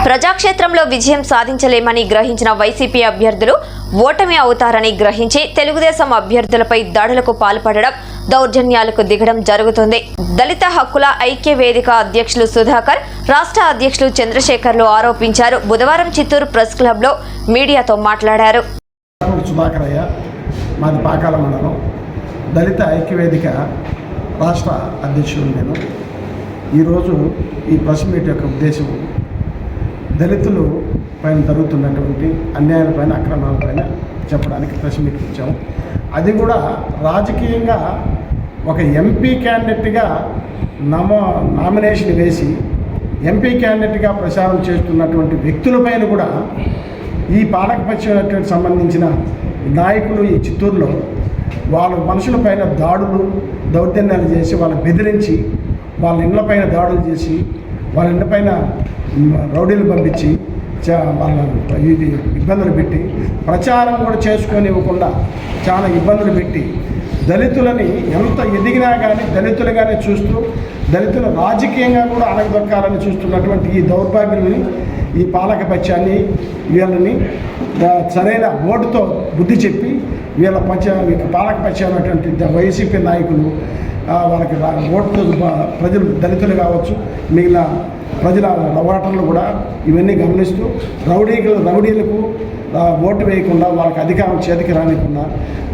ప్రజాక్షేత్రంలో విజయం సాధించలేమని గ్రహించిన వైసీపీ అభ్యర్థులు ఓటమి అవుతారని గ్రహించి తెలుగుదేశం అభ్యర్థులపై దాడులకు పాల్పడడం దౌర్జన్యాలకు దిగడం జరుగుతుంది. దళిత హక్కుల ఐక్య వేదిక అధ్యక్షులు సుధాకర్ రాష్ట్ర అధ్యక్షులు చంద్రశేఖర్లు ఆరోపించారు. బుధవారం చిత్తూరు ప్రెస్ క్లబ్లో మీడియాతో మాట్లాడారు. మాది పాకాల మండలం. దళిత ఐక్యవేదిక రాష్ట్ర అధ్యక్షుడు నేను. ఈరోజు ఈ ప్రెస్ మీట్ యొక్క ఉద్దేశం దళితులు పైన జరుగుతున్నటువంటి అన్యాయాలపైన అక్రమాలపైన చెప్పడానికి ప్రెస్ మీట్ ఇచ్చాము. అది కూడా రాజకీయంగా ఒక ఎంపీ క్యాండిడేట్గా నమో నామినేషన్ వేసి ఎంపీ క్యాండిడేట్గా ప్రచారం చేస్తున్నటువంటి వ్యక్తులపైన కూడా ఈ పాలకపక్షం సంబంధించిన నాయకులు ఈ చిత్తూరులో వాళ్ళ మనుషులపైన దాడులు దౌర్జన్యాలు చేసి వాళ్ళని బెదిరించి వాళ్ళ ఇళ్ళపైన దాడులు చేసి వాళ్ళ పైన రౌడీలు పంపించి చా- వాళ్ళ ఇది ఇబ్బందులు పెట్టి ప్రచారం కూడా చేసుకొని ఇవ్వకుండా చాలా ఇబ్బందులు పెట్టి దళితులని ఎంత ఎదిగినా కానీ దళితులుగానే చూస్తూ దళితులు రాజకీయంగా కూడా అణగదొక్కాలని చూస్తున్నటువంటి ఈ దౌర్భాగ్యుల్ని ఈ పాలకపక్షాన్ని వీళ్ళని సరైన ఓటుతో బుద్ధి చెప్పి వీళ్ళ పక్ష పాలక అయినటువంటి వైసీపీ నాయకులు వాళ్ళకి రా- ప్రజలు దళితులు కావచ్చు మిగిలిన ప్రజల ఓటర్లు కూడా ఇవన్నీ గమనిస్తూ రౌడీలు రౌడీలకు ఓటు వేయకుండా వాళ్ళకి అధికారం చేతికి రానికుండా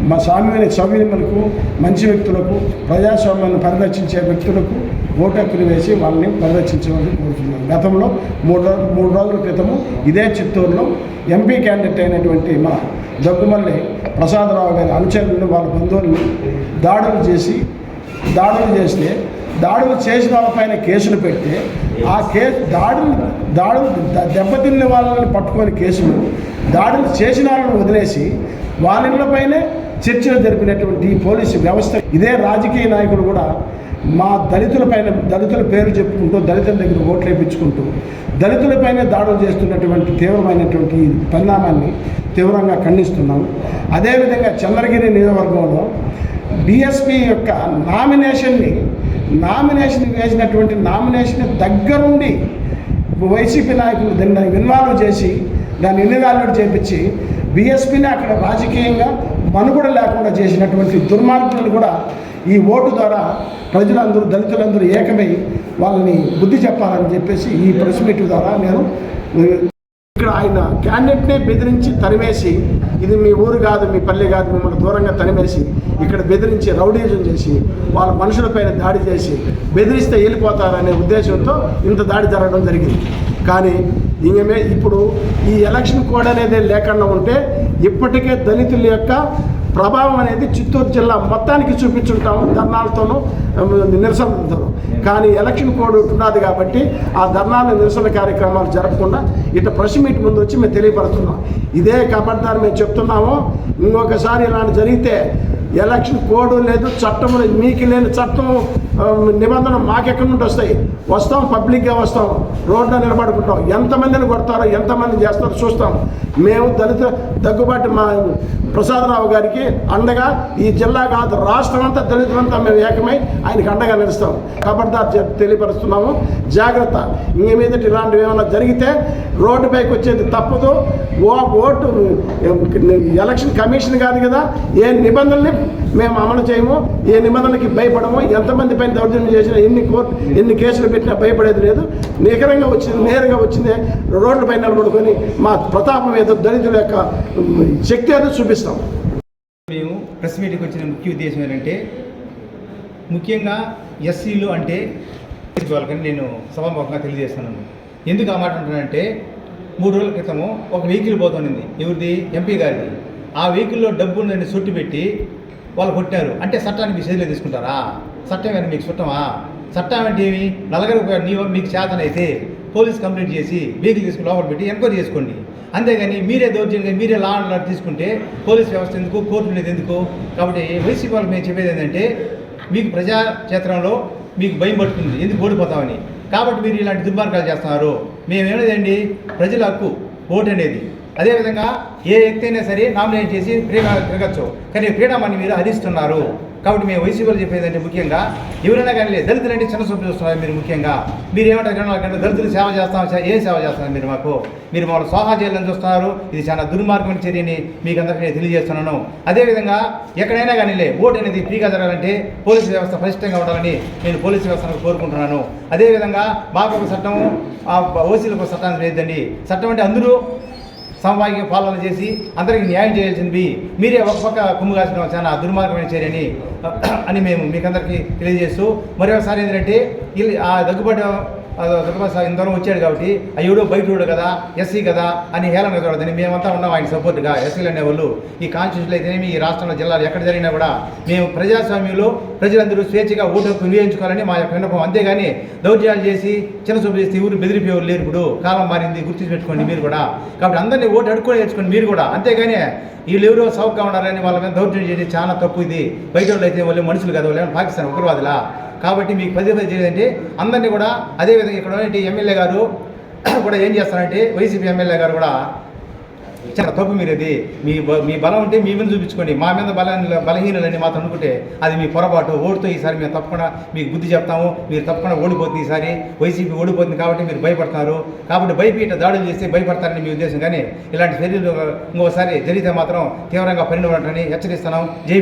మా స్వామ్యమైన సౌమ్యములకు మంచి వ్యక్తులకు ప్రజాస్వామ్యాన్ని పరిరక్షించే వ్యక్తులకు ఓటు హక్కులు వేసి వాళ్ళని పరిరక్షించమని కోరుతున్నాను. గతంలో మూడు రోజులు మూడు రోజుల క్రితము ఇదే చిత్తూరులో ఎంపీ క్యాండిడేట్ అయినటువంటి మా దగ్గుమల్లి ప్రసాదరావు గారి అనుచరులను వాళ్ళ బంధువులను దాడులు చేసి దాడులు చేస్తే దాడులు చేసిన వాళ్ళపైన కేసులు పెడితే ఆ కేసు దాడులు దాడులు దెబ్బతిన్న వాళ్ళని పట్టుకొని కేసులు దాడులు చేసిన వాళ్ళని వదిలేసి వాళ్ళిళ్ళపైనే చర్చలు జరిపినటువంటి ఈ పోలీసు వ్యవస్థ. ఇదే రాజకీయ నాయకుడు కూడా మా దళితులపైన దళితుల పేరు చెప్పుకుంటూ దళితుల దగ్గర ఓట్లు వేయించుకుంటూ దళితులపైనే దాడులు చేస్తున్నటువంటి తీవ్రమైనటువంటి పరిణామాన్ని తీవ్రంగా ఖండిస్తున్నాము. అదేవిధంగా చంద్రగిరి నియోజకవర్గంలో బీఎస్పీ యొక్క నామినేషన్ని నామినేషన్ వేసినటువంటి నామినేషన్ దగ్గరుండి వైసీపీ నాయకులు దాన్ని ఇన్వాల్వ్ చేసి దాన్ని ఇన్వాల్యుడ్ చేపించి బీఎస్పీని అక్కడ రాజకీయంగా మనుగడ లేకుండా చేసినటువంటి దుర్మార్గులను కూడా ఈ ఓటు ద్వారా ప్రజలందరూ దళితులందరూ ఏకమై వాళ్ళని బుద్ధి చెప్పాలని చెప్పేసి ఈ ప్రెస్ మీట్ ద్వారా నేను ఇక్కడ ఆయన క్యాండిడేట్నే బెదిరించి తరిమేసి ఇది మీ ఊరు కాదు మీ పల్లె కాదు మిమ్మల్ని దూరంగా తనిమేసి ఇక్కడ బెదిరించి రౌడీజం చేసి వాళ్ళ మనుషులపైన దాడి చేసి బెదిరిస్తే వెళ్ళిపోతారనే ఉద్దేశంతో ఇంత దాడి జరగడం జరిగింది. కానీ ఇంకమే ఇప్పుడు ఈ ఎలక్షన్ కోడ్ అనేది లేకుండా ఉంటే ఇప్పటికే దళితుల యొక్క ప్రభావం అనేది చిత్తూరు జిల్లా మొత్తానికి చూపించుంటాము ధర్నాలతోనూ ఉమ్, నిరసనలతోనూ. కానీ ఎలక్షన్ కోడ్ ఉన్నది కాబట్టి ఆ ధర్నాలు నిరసన కార్యక్రమాలు జరగకుండా ఇట్లా ప్రెస్ మీట్ ముందు వచ్చి మేము తెలియపడుతున్నాం ఇదే కబడ్దారు మేము చెప్తున్నాము. ఇంకొకసారి ఇలాంటి జరిగితే ఎలక్షన్ కోడ్ లేదు చట్టం లేదు మీకు లేని చట్టం నిబంధన మాకెక్కడి నుండి వస్తాయి? వస్తాం పబ్లిక్గా వస్తాం రోడ్లో నిలబడుకుంటాం. ఎంతమందిని కొడతారో ఎంతమంది చేస్తారో చూస్తాం. మేము దళిత దగ్గుబాటి మా ప్రసాదరావు గారికి అండగా ఈ జిల్లా కాదు రాష్ట్రం అంతా దళితులంతా మేము ఏకమై ఆయనకు అండగా నిలుస్తాం. ఖబర్దార్ తెలియపరుస్తున్నాము. జాగ్రత్త. ఇంక మీదట ఇలాంటివి ఏమైనా జరిగితే రోడ్డు పైకి వచ్చేది తప్పదు. ఓ ఓటు ఎలక్షన్ కమిషన్ కాదు కదా ఏ నిబంధనల్ని మేము అమలు చేయము ఏ నిబంధనలకి భయపడము ఎంతమంది పైన దౌర్జన్యం చేసినా ఎన్ని కోర్టు ఎన్ని కేసులు పెట్టినా భయపడేది లేదు. నికరంగా వచ్చింది నేరుగా వచ్చిందే రోడ్లపై నిలబడుకొని మా ప్రతాపం ఏదో దళితుల యొక్క శక్తి ఏదో చూపిస్తాం. మేము ప్రెస్ మీట్కి వచ్చిన ముఖ్య ఉద్దేశం ఏంటంటే ముఖ్యంగా ఎస్సీలు అంటే వాళ్ళకని నేను సభాముఖంగా తెలియజేస్తున్నాను. ఎందుకు ఆ మాట అంటున్నానంటే మూడు రోజుల క్రితము ఒక వెహికల్ పోతుంది ఎవరిది? ఎంపీ గారిది. ఆ వెహికల్లో డబ్బు ఉందని పెట్టి వాళ్ళు కొట్టారు. అంటే చట్టాన్ని మీ చేతిలో తీసుకుంటారా? చట్టం ఏమైనా మీకు చుట్టమా చట్టం అంటే ఏమి? నలగరు మీకు చేతనైతే పోలీస్ కంప్లైంట్ చేసి వెహికల్ తీసుకుని లోపల పెట్టి ఎంక్వైరీ చేసుకోండి. అంతేగాని మీరే దౌర్జన్యంగా మీరే లా అండ్ ఆర్డర్ తీసుకుంటే పోలీస్ వ్యవస్థ ఎందుకు? కోర్టు ఉండేది ఎందుకు? కాబట్టి వైసీపీ వాళ్ళకి మేము చెప్పేది ఏంటంటే మీకు ప్రజాక్షేత్రంలో మీకు భయం పట్టుకుంది. ఎందుకు ఓడిపోతామని? కాబట్టి మీరు ఇలాంటి దుర్మార్గాలు చేస్తున్నారు. మేమేమనేదండి ప్రజల హక్కు ఓటు అనేది అదేవిధంగా ఏ వ్యక్తి అయినా సరే నామినేట్ చేసి ఫ్రీగా తిరగచ్చు. కానీ ఫ్రీడమ్ అని మీరు హరిస్తున్నారు కాబట్టి మేము వైసీపీలు చెప్పేదంటే ముఖ్యంగా ఎవరైనా కానీ లేదు దళితులు అంటే చిన్న చూపు చూస్తున్నారు మీరు ముఖ్యంగా. మీరు ఏమంటారు ఇరవై దళితులు సేవ చేస్తాం ఏ సేవ చేస్తున్నారు మీరు మాకు? మీరు మమ్మల్ని సోహా చేయాలని చూస్తున్నారు. ఇది చాలా దుర్మార్గమైన చర్యని మీకు అందరికీ నేను తెలియజేస్తున్నాను. అదేవిధంగా ఎక్కడైనా కానీ లే ఓటు అనేది ఫ్రీగా జరగాలంటే పోలీసు వ్యవస్థ పరిష్టంగా ఉండాలని నేను పోలీసు వ్యవస్థను కోరుకుంటున్నాను. అదేవిధంగా మాకు ఒక చట్టం ఓసీలకు ఒక చట్టాన్ని లేదండి చట్టం అంటే అందరూ సమవాయిక పాలన చేసి అందరికీ న్యాయం చేయాల్సింది. మీరే ఒక పక్క కుమ్ము కాసిన చాలా దుర్మార్గమైన చర్యని అని మేము మీకందరికీ తెలియజేస్తూ మరొకసారి ఏంటంటే ఆ దగ్గుబాటు ఇంతవరకు వచ్చాడు కాబట్టి అయ్యుడు బయటోడు కదా ఎస్సీ కదా అని హేళన చూడదని మేమంతా ఉన్నాం ఆయన సపోర్ట్గా ఎస్సీలు అనేవాళ్ళు ఈ కాన్స్టిట్యూషన్ అయితేనేమి ఈ రాష్ట్రంలో జిల్లాలో ఎక్కడ జరిగినా కూడా మేము ప్రజాస్వామ్యంలో ప్రజలందరూ స్వేచ్ఛగా ఓటు వినియోగించుకోవాలని మా యొక్క విన్నపం. అంతేగాని దౌర్జన్యాలు చేసి చిన్న చూపు చేసి ఊరు బెదిరిపోయేవారు లేరు ఇప్పుడు. కాలం మారింది గుర్తు పెట్టుకోండి మీరు కూడా. కాబట్టి అందరినీ ఓటు అడుక్కొని తెచ్చుకోండి మీరు కూడా. అంతేగాని వీళ్ళు ఎవరో సౌక్గా ఉండాలని వాళ్ళ మీద దౌర్జన్యం చేసి చాలా తప్పు ఇది. బయట వాళ్ళు అయితే వాళ్ళు మనుషులు కదా వాళ్ళు పాకిస్తాన్ ఉగ్రవాదులా? కాబట్టి మీకు పదే పదే చేయాలంటే అందరినీ కూడా అదేవిధంగా ఇక్కడ ఉన్నటువంటి ఎమ్మెల్యే గారు కూడా ఏం చేస్తారంటే వైసీపీ ఎమ్మెల్యే గారు కూడా చాలా తప్పు మీరు అది మీ బ- మీ బలం ఉంటే మీ మీద చూపించుకోండి. మా మీద బల బలహీనలని మాత్రం అనుకుంటే అది మీ పొరపాటు. ఓటుతో ఈసారి మేము తప్పకుండా మీకు బుద్ధి చెప్తాము. మీరు తప్పకుండా ఓడిపోతుంది ఈసారి. వైసీపీ ఓడిపోతుంది కాబట్టి మీరు భయపడుతున్నారు కాబట్టి భయపీట దాడులు చేస్తే భయపడతారని మీ ఉద్దేశం. కానీ ఇలాంటి చర్యలు ఇంకోసారి జరిగితే మాత్రం తీవ్రంగా పరిణించని హెచ్చరిస్తున్నాం. జై